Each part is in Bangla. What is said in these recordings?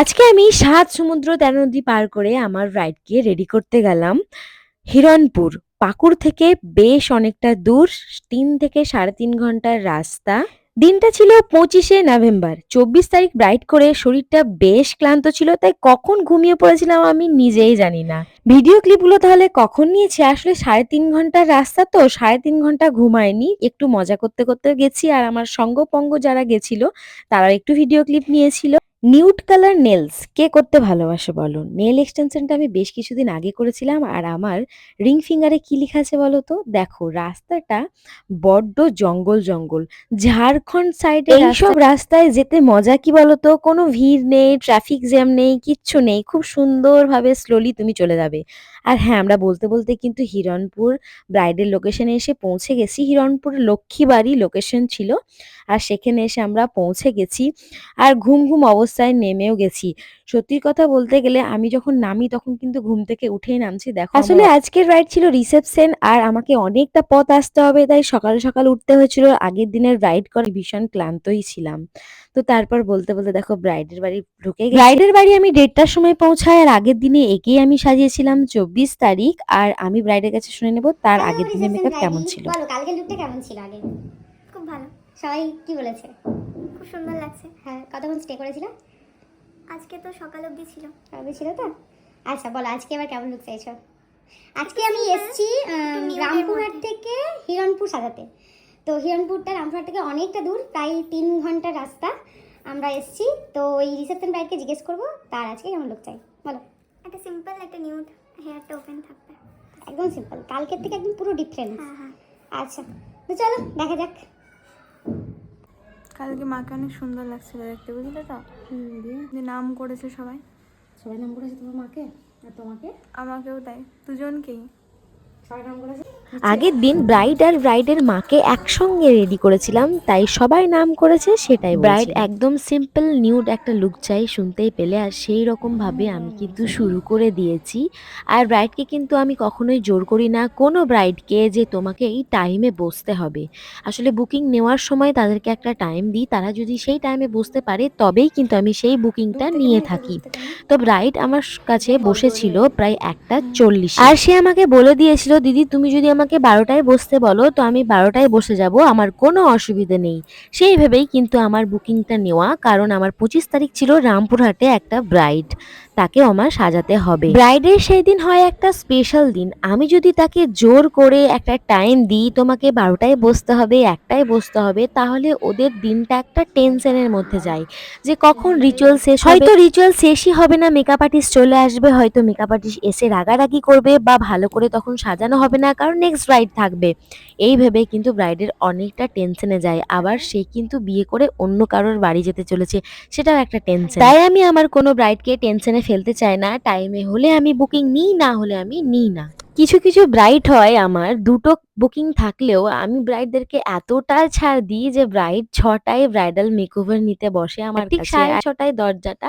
আজকে আমি সাত সমুদ্র তেরো নদী পার করে আমার রাইডকে রেডি করতে গেলাম হিরণপুর। পাকুড় থেকে বেশ অনেকটা দূর, তিন থেকে সাড়ে তিন ঘণ্টার রাস্তা। দিনটা ছিল পঁচিশে নভেম্বর। চব্বিশ তারিখ রাইড করে শরীরটা বেশ ক্লান্ত ছিল, তাই কখন ঘুমিয়ে পড়েছিলাম আমি নিজেই জানি না। ভিডিও ক্লিপগুলো তাহলে কখন নিয়েছি? আসলে সাড়ে তিন ঘণ্টার রাস্তা তো, সাড়ে তিন ঘণ্টা ঘুমায়নি। একটু মজা করতে করতে গেছি আর আমার সঙ্গপঙ্গ যারা গেছিল তারা একটু ভিডিও ক্লিপ নিয়েছিল। নিউড কালার নেলস কে করতে ভালোবাসে বলো? নেল এক্সটেনশনটা আমি বেশ কিছুদিন আগে করেছিলাম আর আমার রিং ফিঙ্গারে কি লেখা আছে বলো তো? দেখো রাস্তাটা বড্ড জঙ্গল জঙ্গল। ঝাড়খণ্ড সাইডে এইসব রাস্তায় যেতে মজা কি বলতো কোনো ভিড় নেই ট্রাফিক জ্যাম নেই কিচ্ছু নেই। খুব সুন্দরভাবে স্লোলি তুমি চলে যাবে। আর হ্যাঁ আমরা বলতে বলতে কিন্তু হিরণপুর ব্রাইডের লোকেশনে এসে পৌঁছে গেছি। হিরণপুর লক্ষ্মীবাড়ি লোকেশন ছিল আর সেখানে এসে আমরা পৌঁছে গেছি। আর ঘুম ঘুম অবস্থায় নেমেও গেছি। সত্যি কথা বলতে গেলে আমি যখন নামি তখন কিন্তু ঘুম থেকে উঠেই নামছি দেখো আসলে আজকের রাইড ছিল রিসেপশন আর আমাকে অনেকটা পথ আসতে হবে তাই সকাল সকাল উঠতে হয়েছিল। আগের দিনের রাইড করে ভীষণ ক্লান্তই ছিলাম। তো তারপর বলতে বলতে দেখো ব্রাইডের বাড়ি ঢুকে ব্রাইডের বাড়ি আমি দেড়টার সময় পৌঁছাই আর আগের দিনে একেই আমি সাজিয়েছিলাম চব্বিশ তারিখ আর আমি ব্রাইডের কাছে শুনে নেব তার আগের দিনের মেকআপ কেমন ছিল। কালকে লুকটা কেমন ছিল আগে খুব ভালো। সবাই কি বলেছে? খুব সুন্দর লাগছে। হ্যাঁ কতক্ষণ স্টে করেছিল? আজকে তো সকাল অবধি ছিল। সবাই ছিল তো? আচ্ছা বলো আজকে আবার কেমন লুক চাইছো? আজকে আমি এসেছি রামপুরহাট থেকে হিরণপুর সাজাতে। তো হিরণপুরটা রামপুরহাট থেকে অনেকটা দূর প্রায় তিন ঘণ্টার রাস্তা আমরা এসেছি। তো ওই রিসেপশন ব্রাইডকে জিজ্ঞেস করব তার আজকে কেমন লুক চাই? বলো। একটা সিম্পল একটা নিউড হেয়ারটা ওপেন থাকবে। একদম সিম্পল কালকের থেকে একদম পুরো ডিফারেন্স হ্যাঁ হ্যাঁ। আচ্ছা তো চলো দেখা যাক। কালকে মাকে অনেক সুন্দর লাগছিল দেখতে বুঝলে তো? যে নাম করেছে সবাই। সবাই নাম করেছে তোমার মাকে? আর তোমাকে? আমাকেও তাই। দুজনকেই। আগের দিন ব্রাইড আর ব্রাইডের মাকে একসঙ্গে রেডি করেছিলাম তাই সবাই নাম করেছে সেটাই ব্রাইড একদম সিম্পল নিউড একটা লুক চাই শুনতেই পেলে আর সেই রকম ভাবে আমি কিন্তু শুরু করে দিয়েছি। আর ব্রাইডকে কিন্তু আমি কখনোই জোর করি না কোনো ব্রাইডকে যে তোমাকে এই টাইমে বসতে হবে। আসলে বুকিং নেওয়ার সময় তাদেরকে একটা টাইম দিই তারা যদি সেই টাইমে বসতে পারে তবেই কিন্তু আমি সেই বুকিংটা নিয়ে থাকি। তো ব্রাইড আমার কাছে বসেছিল প্রায় একটা চল্লিশ। আর সে আমাকে বলে দিয়েছিল দিদি, তুমি যদি আমাকে বারোটায় বসতে বলো, তো আমি বারোটায় বসে যাব, আমার কোনো অসুবিধে নেই। সেই ভেবেই কিন্তু আমার বুকিংটা নেওয়া, কারণ আমার পঁচিশ তারিখ ছিল রামপুরহাটে একটা ব্রাইড। তাকে আমার সাজাতে হবে। ব্রাইডের সেই দিন হয় একটা স্পেশাল দিন। আমি যদি তাকে জোর করে একটা টাইম দিই, তোমাকে বারোটায় বসতে হবে, একটায় বসতে হবে, তাহলে ওদের দিনটা একটা টেনশনের মধ্যে যায়। যে কখন রিচুয়াল শেষ হয়তো রিচুয়াল শেষই হবে না মেকআপ আর্টিস্ট চলে আসবে, হয়তো মেকআপ আর্টিস্ট এসে রাগারাগি করবে বা ভালো করে তখন সাজানো হবে না, কারণ নেক্সট ব্রাইড থাকবে। এই ভেবে কিন্তু ব্রাইডের অনেকটা টেনশনে যায়। আবার সে কিন্তু বিয়ে করে অন্য কারোর বাড়ি যেতে চলেছে, সেটাও একটা টেনশন তাই আমি আমার কোনো ব্রাইডকে টেনশনে ফেলতে চাই না টাইমে হলে আমি বুকিং নিই, না হলে আমি নিই না। কিছু কিছু ব্রাইট হয় আমার, দুটো বুকিং থাকলেও আমি ব্রাইডদেরকে এতটা ছাড় দিই যে ব্রাইড ছটায় ব্রাইডাল মেকওভার নিতে বসে আমার ঠিক সাড়ে ছটায় দরজাটা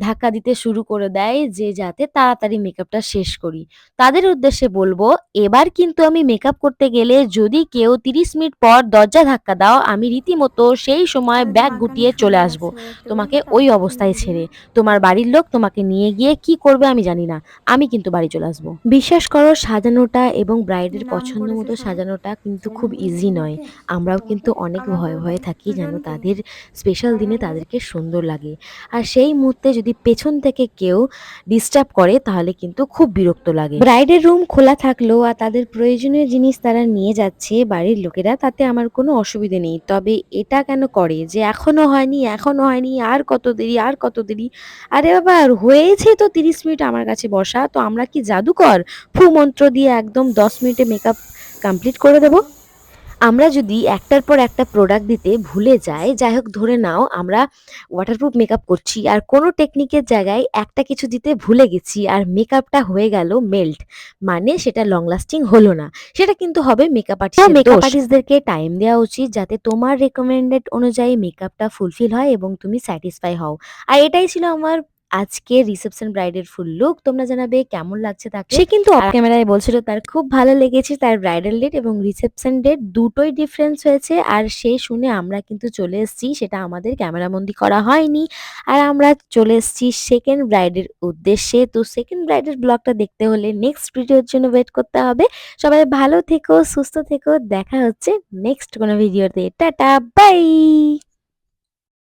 ধাক্কা দিতে শুরু করে দেয় যে যাতে তাড়াতাড়ি মেকআপটা শেষ করি। তাদের উদ্দেশ্যে বলব এবার কিন্তু আমি মেকআপ করতে গেলে যদি কেউ তিরিশ মিনিট পর দরজা ধাক্কা দাও আমি রীতিমতো সেই সময় ব্যাগ গুটিয়ে চলে আসব। তোমাকে ওই অবস্থায় ছেড়ে। তোমার বাড়ির লোক তোমাকে নিয়ে গিয়ে কি করবে আমি জানি না। আমি কিন্তু বাড়ি চলে আসব। বিশ্বাস করো সাজানোটা এবং ব্রাইডের পছন্দ মতো। সাজানোটা কিন্তু খুব ইজি নয়। আমরাও কিন্তু অনেক ভয়ে ভয়ে থাকি যেন তাদের স্পেশাল দিনে তাদেরকে সুন্দর লাগে। আর সেই মুহূর্তে যদি পেছন থেকে কেউ ডিস্টার্ব করে, তাহলে কিন্তু খুব বিরক্ত লাগে। ব্রাইডের রুম খোলা থাকলেও আর তাদের প্রয়োজনীয় জিনিস তারা নিয়ে যাচ্ছে বাড়ির লোকেরা, তাতে আমার কোনো অসুবিধে নেই। তবে এটা কেন করে যে এখনও হয়নি এখনও হয়নি, আর কত দেরি, আর কত দেরি? আরে বাবা হয়েছে তো তিরিশ মিনিট আমার কাছে বসা, তো আমরা কি জাদুকর? ফু মন্ত্র দিয়ে একদম দশ মিনিটে মেকআপ কমপ্লিট করে দেব। আমরা যদি একটার পর একটা প্রোডাক্ট দিতে ভুলে যাই যাই হোক ধরে নাও আমরা ওয়াটারপ্রুফ মেকআপ করছি আর কোনো টেকনিকের জায়গায় একটা কিছু দিতে ভুলে গেছি আর মেকআপটা হয়ে গেল মেল্ট মানে সেটা লং লাস্টিং হলো না। সেটা কিন্তু হবে মেকআপ আর্টিস্ট মেকআপ আর্টিস্টদেরকে টাইম দেওয়া উচিত যাতে তোমার রেকমেন্ডেড অনুযায়ী মেকআপটা ফুলফিল হয় এবং তুমি স্যাটিসফাই হও। আর এটাই ছিল আমার আজকে রিসেপশন ব্রাইডের ফুল লুক তোমরা জানাবে কেমন লাগছে তাকে। সে কিন্তু অফ ক্যামেরায় বলছিল তার খুব ভালো লেগেছে তার ব্রাইডাল ডেট এবং রিসেপশন ডেট দুটোই ডিফারেন্স হয়েছে। আর সে শুনে আমরা কিন্তু চলে এসেছি সেটা আমাদের ক্যামেরাবন্দি করা হয়নি। আর আমরা চলে এসেছি সেকেন্ড ব্রাইডের উদ্দেশ্যে। তো সেকেন্ড ব্রাইডের ব্লগটা দেখতে হলে নেক্সট ভিডিওর জন্য ওয়েট করতে হবে। সবাই ভালো থেকো সুস্থ থেকো। দেখা হচ্ছে নেক্সট কোনো ভিডিওতে। Tata bye